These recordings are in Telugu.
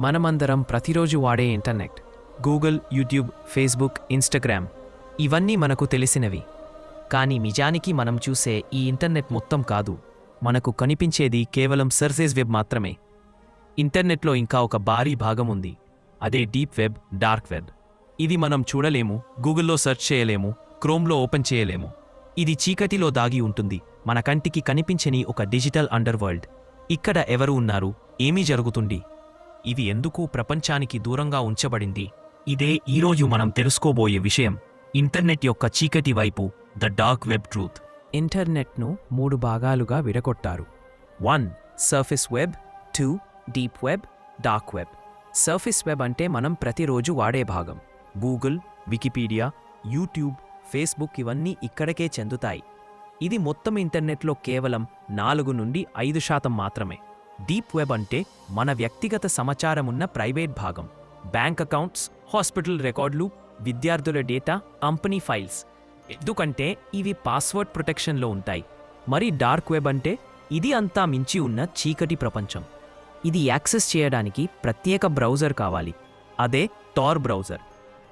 మనమందరం ప్రతిరోజు వాడే internet. Google YouTube Facebook Instagram ఇవన్నీ మనకు తెలిసినవి. కానీ నిజానికి మనం చూసే ఈ ఇంటర్నెట్ మొత్తం కాదు. మనకు కనిపించేది కేవలం సర్ఫేస్ వెబ్ మాత్రమే. ఇంటర్నెట్లో ఇంకా ఒక భారీ భాగం ఉంది. అదే డీప్ వెబ్ డార్క్ వెబ్. ఇది మనం చూడలేము గూగుల్లో సెర్చ్ చేయలేము క్రోమ్లో ఓపెన్ చేయలేము. ఇది చీకటిలో దాగి ఉంటుంది మన కంటికి కనిపించని ఒక డిజిటల్ అండర్ వరల్డ్ ఇక్కడ ఎవరు ఉన్నారు? ఏమీ జరుగుతుంది? ఇది ఎందుకు ప్రపంచానికి దూరంగా ఉంచబడింది? ఇదే ఈరోజు మనం తెలుసుకోబోయే విషయం. ఇంటర్నెట్ యొక్క చీకటి వైపు ద డార్క్ వెబ్ ట్రూత్. ఇంటర్నెట్ను మూడు భాగాలుగా విడగొట్టారు. One surface web. Two deep web. Dark web. Surface web అంటే మనం ప్రతిరోజు వాడే భాగం. గూగుల్ వికీపీడియా యూట్యూబ్ ఫేస్బుక్ ఇవన్నీ ఇక్కడికే చెందుతాయి. ఇది మొత్తం ఇంటర్నెట్లో కేవలం నాలుగు నుండి ఐదు శాతం మాత్రమే. డీప్ వెబ్ అంటే మన వ్యక్తిగత సమాచారం ఉన్న ప్రైవేట్ భాగం. బ్యాంక్ అకౌంట్స్ హాస్పిటల్ రికార్డులు విద్యార్థుల డేటా కంపెనీ ఫైల్స్. ఎందుకంటే ఇవి పాస్వర్డ్ ప్రొటెక్షన్లో ఉంటాయి. మరి డార్క్ వెబ్ అంటే ఇది అంతా మించి ఉన్న చీకటి ప్రపంచం. ఇది యాక్సెస్ చేయడానికి ప్రత్యేక బ్రౌజర్ కావాలి. అదే టార్ బ్రౌజర్.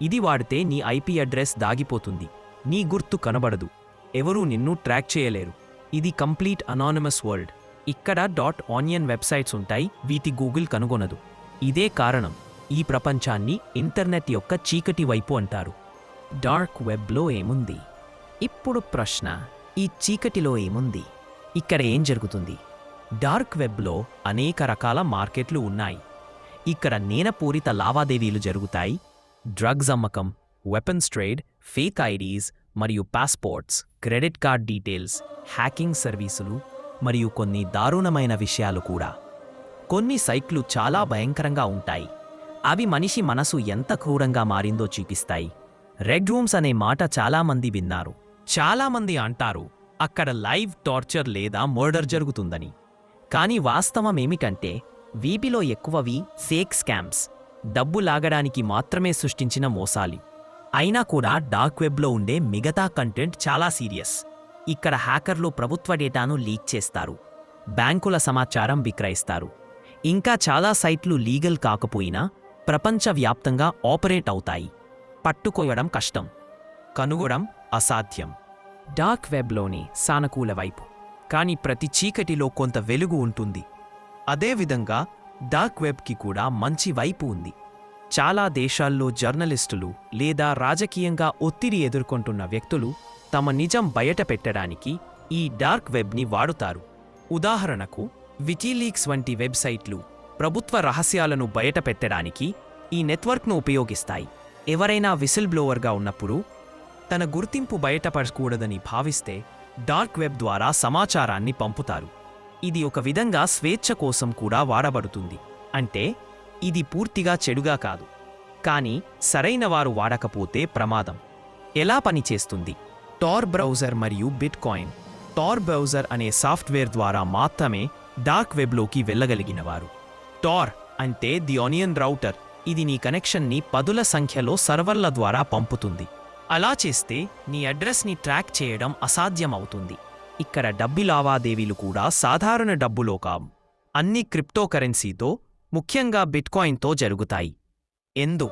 ఇది వాడితే నీ ఐపీ అడ్రస్ దాగిపోతుంది. నీ గుర్తు కనబడదు. ఎవరూ నిన్ను ట్రాక్ చేయలేరు. ఇది కంప్లీట్ అనానమస్ వరల్డ్ ఇక్కడ డాట్ ఆనియన్ వెబ్సైట్స్ ఉంటాయి వీటి గూగుల్ కనుగొనదు. ఇదే కారణం. ఈ ప్రపంచాన్ని ఇంటర్నెట్ యొక్క చీకటి వైపు అంటారు. డార్క్ వెబ్లో ఏముంది? ఇప్పుడు ప్రశ్న. ఈ చీకటిలో ఏముంది? ఇక్కడ ఏం జరుగుతుంది? డార్క్ వెబ్లో అనేక రకాల మార్కెట్లు ఉన్నాయి. ఇక్కడ నేనపూరిత లావాదేవీలు జరుగుతాయి. డ్రగ్స్ అమ్మకం వెపన్స్ ట్రేడ్ ఫేక్ ఐడీస్ మరియు passports credit card details hacking సర్వీసులు మరియు కొన్ని దారుణమైన విషయాలు కూడా. కొన్ని సైట్లు చాలా భయంకరంగా ఉంటాయి. అవి మనిషి మనసు ఎంత క్రూరంగా మారిందో చూపిస్తాయి. రెడ్ రూమ్స్ అనే మాట చాలామంది విన్నారు. చాలామంది అంటారు అక్కడ లైవ్ టార్చర్ లేదా మర్డర్ జరుగుతుందని. కానీ వాస్తవం ఏమిటంటే వీపిలో ఎక్కువవి సేక్ స్కామ్స్ డబ్బు లాగడానికి మాత్రమే సృష్టించిన మోసాలి. అయినా కూడా డార్క్ వెబ్లో ఉండే మిగతా కంటెంట్ చాలా సీరియస్. ఇక్కడ హ్యాకర్లు ప్రభుత్వ డేటాను లీక్ చేస్తారు. బ్యాంకుల సమాచారం విక్రయిస్తారు. ఇంకా చాలా సైట్లు లీగల్ కాకపోయినా ప్రపంచవ్యాప్తంగా ఆపరేట్ అవుతాయి. పట్టుకోయడం కష్టం. కనుగొడం అసాధ్యం. డార్క్ వెబ్లోని సానుకూల వైపు. కానీ ప్రతి చీకటిలో కొంత వెలుగు ఉంటుంది. అదేవిధంగా డార్క్ వెబ్కి కూడా మంచి వైపు ఉంది. చాలా దేశాల్లో జర్నలిస్టులు లేదా రాజకీయంగా ఒత్తిడి ఎదుర్కొంటున్న వ్యక్తులు తమ నిజం బయట పెట్టడానికి ఈ డార్క్ వెబ్ని వాడుతారు. ఉదాహరణకు వికీలీక్స్ వంటి వెబ్సైట్లు ప్రభుత్వ రహస్యాలను బయట పెట్టడానికి ఈ నెట్వర్క్ను ఉపయోగిస్తాయి. ఎవరైనా విసిల్ బ్లోవర్గా ఉన్నప్పుడు తన గుర్తింపు బయటపడకూడదని భావిస్తే డార్క్ వెబ్ ద్వారా సమాచారాన్ని పంపుతారు. ఇది ఒక విధంగా స్వేచ్ఛ కోసం కూడా వాడబడుతుంది. అంటే ఇది పూర్తిగా చెడుగా కాదు. కానీ సరైన వారు వాడకపోతే ప్రమాదం. ఎలా పనిచేస్తుంది? టార్ బ్రౌజర్ మరియు బిట్ కాయిన్ టార్ బ్రౌజర్ అనే సాఫ్ట్వేర్ ద్వారా మాత్రమే డార్క్ వెబ్లోకి వెళ్ళగలిగినవారు. టార్ అంటే ది ఆనియన్ రౌటర్. ఇది నీ కనెక్షన్ని పదుల సంఖ్యలో సర్వర్ల ద్వారా పంపుతుంది. అలా చేస్తే నీ అడ్రస్ని ట్రాక్ చేయడం అసాధ్యమవుతుంది. ఇక్కడ డబ్బు లావాదేవీలు కూడా సాధారణ డబ్బులో కావు. అన్ని క్రిప్టోకరెన్సీతో ముఖ్యంగా బిట్కాయిన్తో జరుగుతాయి. ఎందు?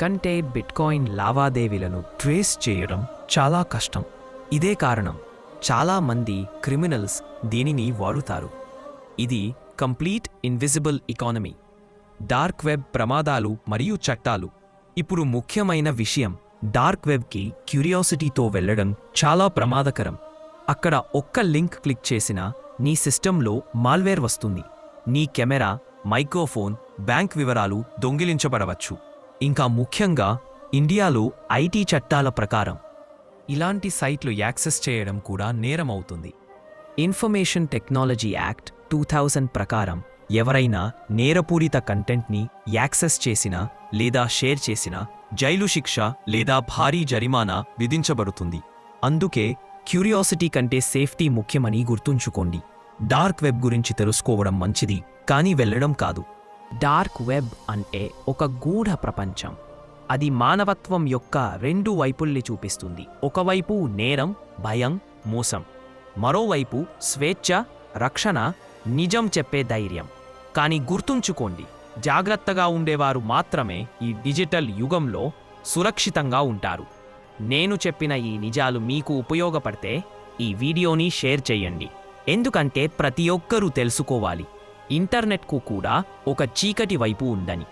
కంటే బిట్కాయిన్ లావాదేవీలను ట్రేస్ చేయడం చాలా కష్టం. ఇదే కారణం. చాలా మంది క్రిమినల్స్ దీనిని వాడుతారు. ఇది complete invisible economy. Dark web ప్రమాదాలు మరియు చట్టాలు. ఇప్పుడు ముఖ్యమైన విషయం డార్క్ వెబ్కి క్యూరియాసిటీతో వెళ్ళడం చాలా ప్రమాదకరం. అక్కడ ఒక్క లింక్ క్లిక్ చేసినా నీ సిస్టంలో మాల్వేర్ వస్తుంది. నీ కెమెరా మైక్రోఫోన్ బ్యాంక్ వివరాలు దొంగిలించబడవచ్చు. ఇంకా ముఖ్యంగా ఇండియాలో ఐటీ చట్టాల ప్రకారం. ఇలాంటి సైట్లు యాక్సెస్ చేయడం కూడా నేరమవుతుంది. Information technology act two thousand ప్రకారం ఎవరైనా నేరపూరిత కంటెంట్ని యాక్సెస్ చేసినా లేదా షేర్ చేసినా జైలు శిక్ష లేదా భారీ జరిమానా విధించబడుతుంది. అందుకే క్యూరియాసిటీ కంటే సేఫ్టీ ముఖ్యమని గుర్తుంచుకోండి. డార్క్ వెబ్ గురించి తెలుసుకోవడం మంచిది కానీ వెళ్ళడం కాదు. డార్క్ వెబ్ అంటే ఒక గూఢ ప్రపంచం. అది మానవత్వం యొక్క రెండు వైపుల్ని చూపిస్తుంది. ఒకవైపు నేరం భయం మోసం. మరోవైపు స్వేచ్ఛ రక్షణ నిజం చెప్పే ధైర్యం. కానీ గుర్తుంచుకోండి జాగ్రత్తగా ఉండేవారు మాత్రమే ఈ డిజిటల్ యుగంలో సురక్షితంగా ఉంటారు. నేను చెప్పిన ఈ నిజాలు మీకు ఉపయోగపడితే ఈ వీడియోని షేర్ చేయండి. ఎందుకంటే ప్రతి ఒక్కరూ తెలుసుకోవాలి. ఇంటర్నెట్కు కూడా ఒక చీకటి వైపు ఉందని.